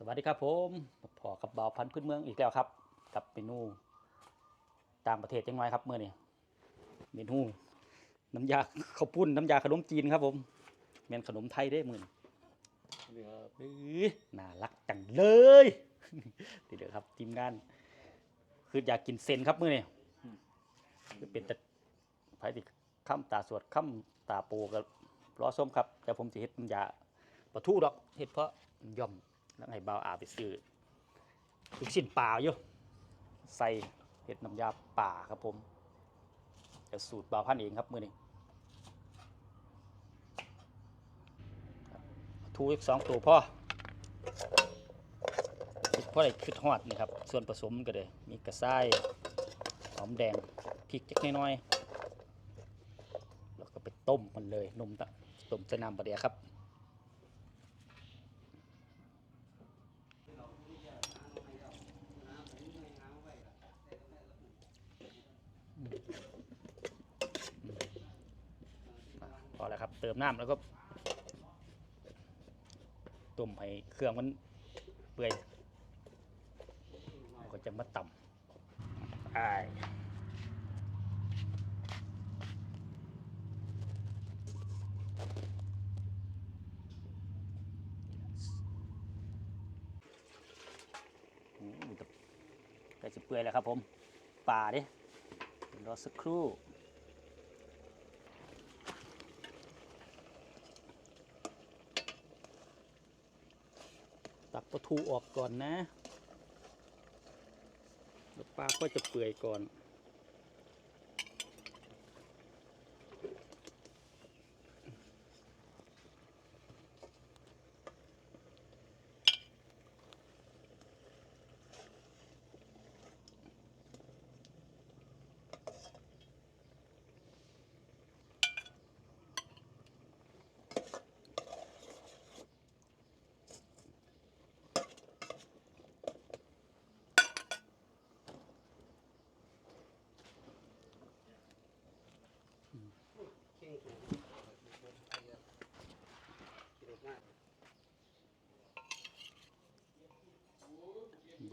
สวัสดีครับผมพอกับบ่าวพันธุ์พื้นเมืองอีกแล้วครับ กับเมนู ต่างประเทศจังไงครับเมื่อนี้เมนูน้ำยาข้าวปุ้นน้ำยาขนมจีนครับผมแมนขนมไทยได้อมื่อนี้เอ้ยน่ารักจังเลยเดี๋ยวครับทีมงาน คืออยากกินเซนครับมื่อนี้คือเป็นแต่ไผติข้ามตาสวดข้ามตาโปกับล้อส้มครับ แต่ผมจะเฮ็ดน้ำยาปลาทูดอกเฮ็ดเพราะย่อม แล้วให้บ่าวอาไปซื้อลูกชิ้นปลาอยู่ใส่เห็ดน้ำยาป่าครับผมจะสูตรบ่าวพันเองครับมือนี้ทูอีกสองตัวพ่อพ่อะได้คือทอดนี่ครับ ส่วนผสมก็เลยมีกระซ้ายหอมแดงพริกจักน้อยๆแล้วก็ไปต้มมันเลยนมตะต้มใส่น้ำปลาเดียครับ พอแล้วครับ เติม น้ำแล้วก็ต้มให้เครื่องมันเปื่อยก็จะมาต่ำอายอืมใกล้จะเปื่อยแล้วครับผม ป่าดิรอสักครู่ ปลาทูออกก่อนนะแล้วปลาก็จะเปื่อยก่อน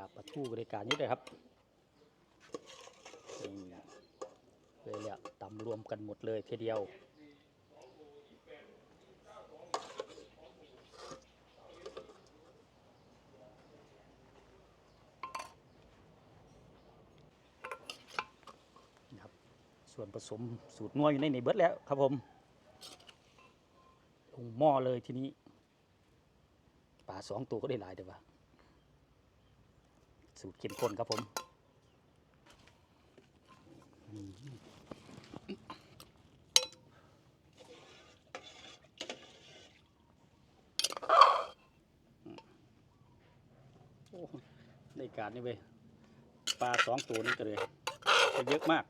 าปลาทูบริการนี้เลยครับนี่เลยเนี่ยตำรวมกันหมดเลยทีเดียวนะครับส่วนผสมสูตรนัวอยู่ในในเบิร์ดแล้วครับผมลงหม้อเลยทีนี้ปลาสองตัวก็ได้หลายเดี๋ยวว่า สูตรเข้มข้นครับผมในการนี่เว้ยปลาสองตัวนี้ก็เลยจะเยอะมาก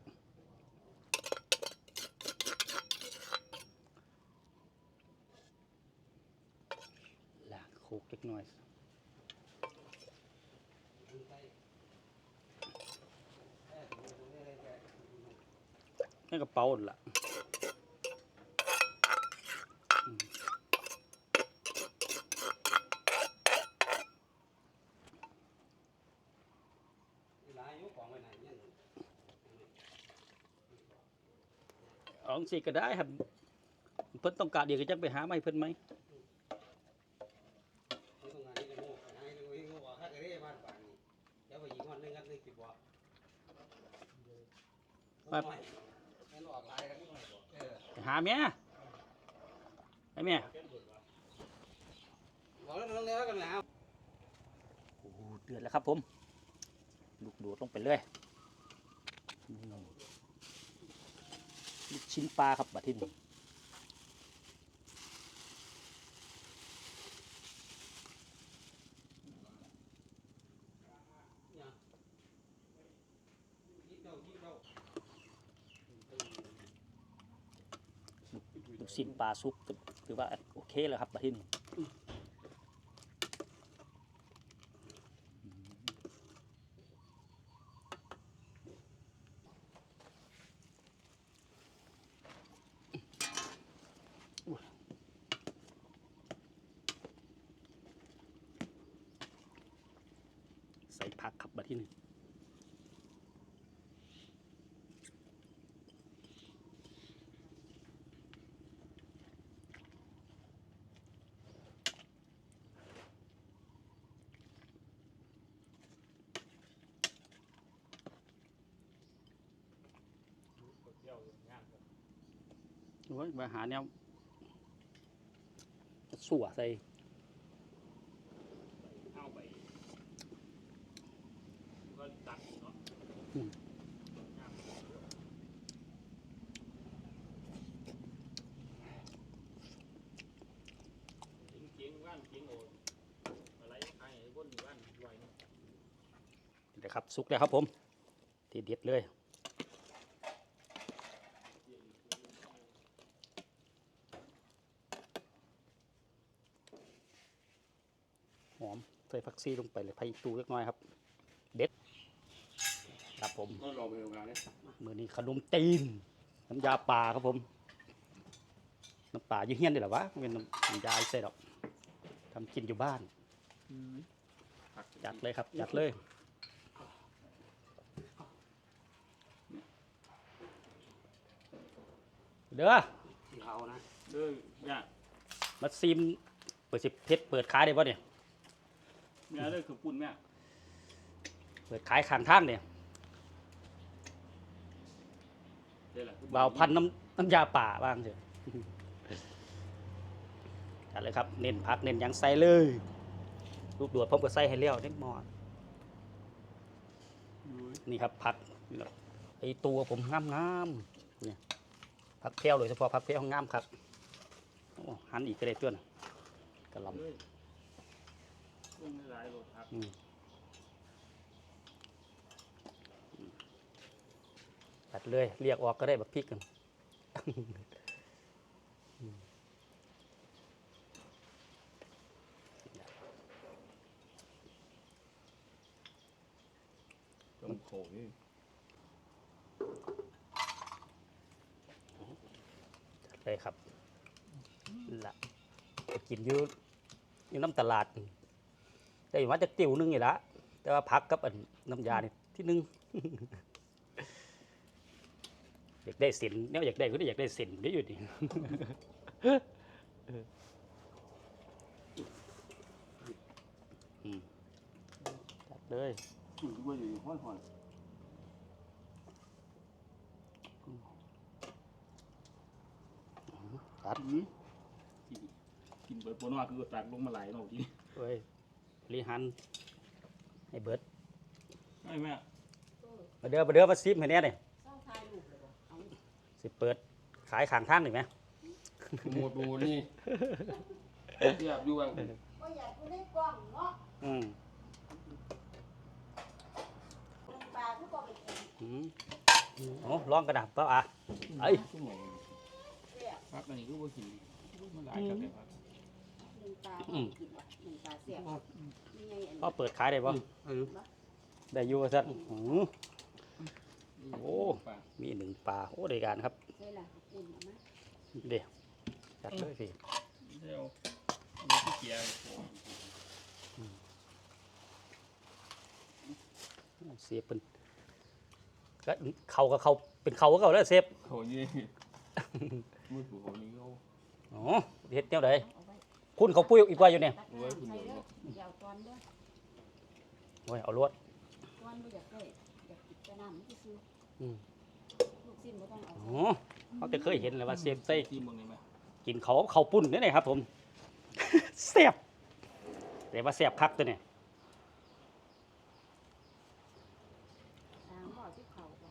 ล้างโคกเล็กน้อย ในกระเป๋าล่ะอืมหลายอยู่ของไว้ไหนเอาสิก็ได้ครับเพิ่นต้องการเดี๋ยวก็จังไปหามาให้เพิ่นไหมนี่ตรงงา นนี้ก็โง่งานนี้ก็โง่ว่าคักเร่บ้านป่านนี้เดี๋ยวไปยิงวันนึงกันนึงสิบ่ไม่แม่นออกลายกันนิดหน่อยบ่เออไปหาแม่ไอ้แม่บอกแล้วลงแล้วกันแล้วโอ้โหเดือดแล้วครับผมลูกโดดลงไปเลยอืมลูกชิ้นปลาครับบัดที่นี่ คิดเดาคิดเดา ลูกชิ้นปลาซุปก็ถือว่าโอเคแล้วครับบัดที่นี่ส่ผักครับมาที่นี่ โอ้ยมาหาแนวสัวใส่เอาไปก็ตัดเนาะอืมจริงจริงว่านจริงโอ้อะไรใครบนว่านลอยเนาะเดี๋ยวครับ สุกแล้วครับผม ทีเด็ดเลย ห อมใส่ผักซีลงไปเลยพายตูเล็กน้อยครับ เด็ด ครับผมก็รอไปโรงงานเนี่ยมือนี้ขนมจีน น้ำยาป่าครับผม น้ำป่าอยู่เฮียนนี่แหละวะไม่เป็นน้ำน้ำยาใส่ดอกทำกินอยู่บ้านจัดเลยครับ จัดเลยเด้อเขานะเด้อเนี่ยมาซิมเปิดสิเพชรเปิดขายได้ป่ะเนี่ย แม่เด้อคือปุ่นแม่เปิดขายข้างทางเนี่ยเด้อล่ะบาวพันน้ำน้ำยาป่าบ้างเถอะจัดเลยครับ เน้นผักเน้นหยังใส่เลยลูกดวดพร้อมกับใส่ให้เลี้ยวเน้นหมอนี่ครับผักไอตัวผมงามงามๆเนี่ยผักเพี้ยวโดยเฉพาะผักเพี้ยวงามครับโอ้หันอีกก็ได้เพื่อนกระหลเฮ้ยลงหลายโลครับำอืมตัดเลยเรียกออกก็ได้แบบพริกกัน ต้องโขนี่เลยครับละไปกินอยู่อยู่น้ำตลาด ได้มาจากติวหนึงอยู่ละแต่ว่าพักกับอันน้ำยานี่ที่หนึงอยากได้สินเนี่ยอยากได้ก็ได้อยากได้สินได้อยู่ดิอืมจัดเลยถึงว่าอยู่ห้อนห้อนตัดกินเบิดปนว่าคือตักลงมาหลายเนาะทีเอ้ย รีหันให้เบิดไอ้แม่มาเด้อมาเด้อมาซิมให้แน่นี่เศร้าทายลูกเลยบ่เอาสิเปิดขายข้างทางหนึ่งไหมหมดดูนี่เทียบอยู่ว่าก็อยากกูได้กล้องเนาะอืมลงปลาทุกก็ไปกินอืมโอ้ลองกระดาษเปล่าอะเอ้ยชั่วโมงเสียพักอันนี้ก็ว่ากินมันหลายกันเลยครับ ลงปลาก็กินว่ะลงปลาเสียบนี่ไงอันพ่อเปิดขายได้ป่ะได้อยู่สักอืมโอ้ปลามีหนึ่งปลาโอ้ได้การครับใช่ล่ะอุ่นเอามาเดี๋ยวจัดเลยสิเดี๋ยวมีที่เกียร์เสียบเป็นก็เขาก็เขาเป็นเขาก็เขาแล้วเซฟโหนี่มือถือโหนี่เขาอ๋อเฮ็ดแนวใดเอาไว้ คุณเขาปุ้ยอีกว่าอยู่เนี่ยเด้อาเอาตอนเด้อโอ้ยเอาลวดตอนบ่อยากได้อยากกินแต่น้ำมันซื้ออืมลูกสิ้นบ่ต้องเอาอ๋อเขาจะเคยเห็นเลยว่าเซฟใส่ที่มึงนี่ไหมกินเขาเขาปุ้นนี่เลยครับ ผมเสียบแต่ว่าเสียบคักตัวเนี่ยทางบ่อที่เขาบ่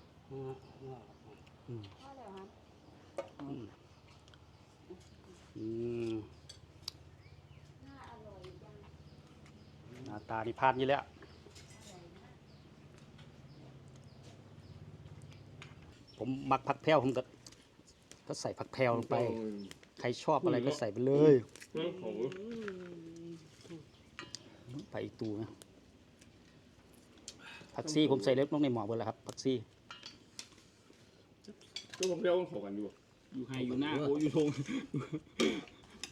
พอแล้วฮะอืมอืม น่าอร่อยจัง หน้า ตานี่พานอยู่แล้วอร่อยนะผมมักผักแพรวผมก็ก็ใส่ผักแพรวลงไป ใครชอบอะไรก็ใส่ไปเลยเรื่องของไปอีกตูนะผักซี่ผมใส่เล็กลงในหม้อเบอร์แล้วครับผักซี่ก็ผมเรียกว่าของกันอยู่อยู่ไฮอยู่หน้าโอ้อยู่ทง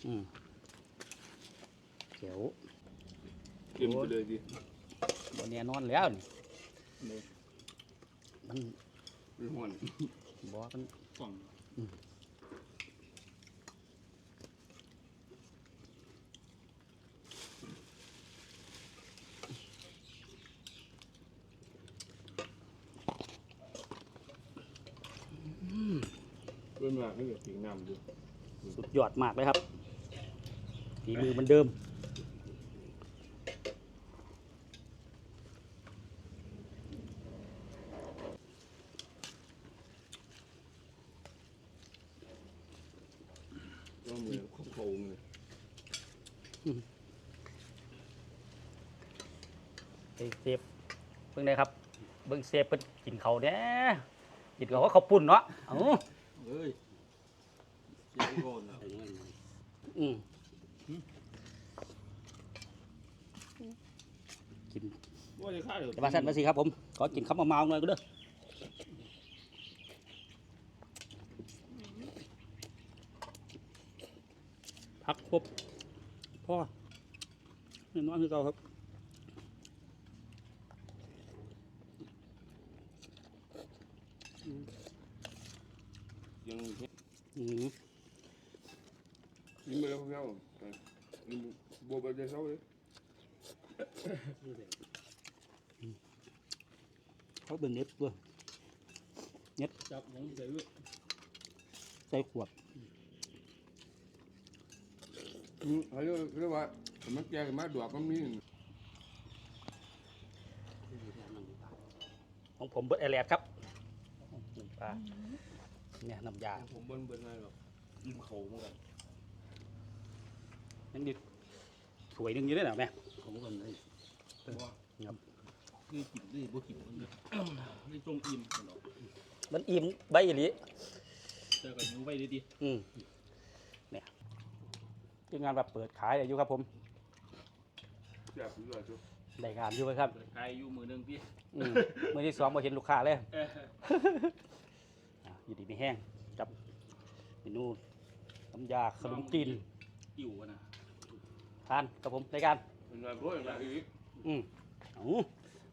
อืมเดี๋ยว เต็มไปเลยดิบนแน่นอนแล้วนี่เลยมันเป็นห่วงบอกมันกล่องเรื่องว่าไม่เกี่ยวกับน้ำอยู่สุดยอดมากเลยครับฝีมือเหมันเดิม ก็ มือโค้งเลยไอ้เซฟเบิ่งได้ครับ เบิ่งเซฟเพิ่นกินเขาวเนี่ยกินเขาวก็เขาวปุ่นเนาะเอ้าเอ้ยเสียงโกนอืมกิน ว่าจะฆ่าเดี๋ยว แต่ว่าสั้นมาสิครับผม ขอกินข้าวเมาๆหน่อยก็เด้อพักครบพ่อ เงินน้อยคือเก่าครับยังอืมยิ้มไปแล้วพี่น้องโบไปเดี๋ยวเช้าเลยเขาเป็นเน็ตด้วยจับหยังใส่เว้ยใส่ขวดเขาเรียกเรี ยกว่ามันแก่มาดวกมันมีของผมเบิร์ดแอร์แลดครับปลาเนี่ยน้ำยาผมเบิ้ลเบิ้ลอะไรหรอกยิ้มเขาเหมือนกันยังดิสวยหนึงอยู่ด้วยนะแม่ของคนเลยครับคือกินได้บ่กินมันเลยไม่จงอิ่มตลอดมันอิ่มใบอีหลีเจอกันอยู่ไว้ดีอืมเนี่ยที่งานแบบเปิดขายอยู่ครับผม แซ่บอยู่เลยจุ๊บได้งานอยู่ครับๆเปิดขายอยู่มือหนึงพี่อืมมื่อที่สองมาเห็นลูกค้าเลยเอออะอยู่ดีไม่แห้งกับเมนูน้ำยาขนมจีนอิ่วอะนะทานกับผมรายการเป็นอะไรบ้างอะไรอีกอืมเอา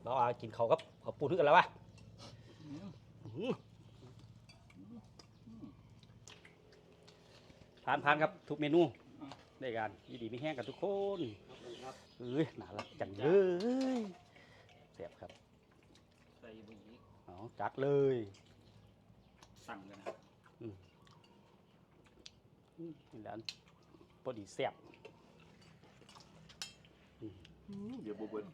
เราเอากินเขาวกับเขาวปูด้วยกันแล้ววะอื้อทานทานครับ ทุกเมนูได้การยินดีไม่แห้งกับทุกคน เอ้ ยน่ารักจังเลยเสียบครับใส่บุหรี่เอาจัดเลยสั่งกันนะอืมนี่แหล้วพอดีเสียบ เดี๋ยวโบเบิ้ล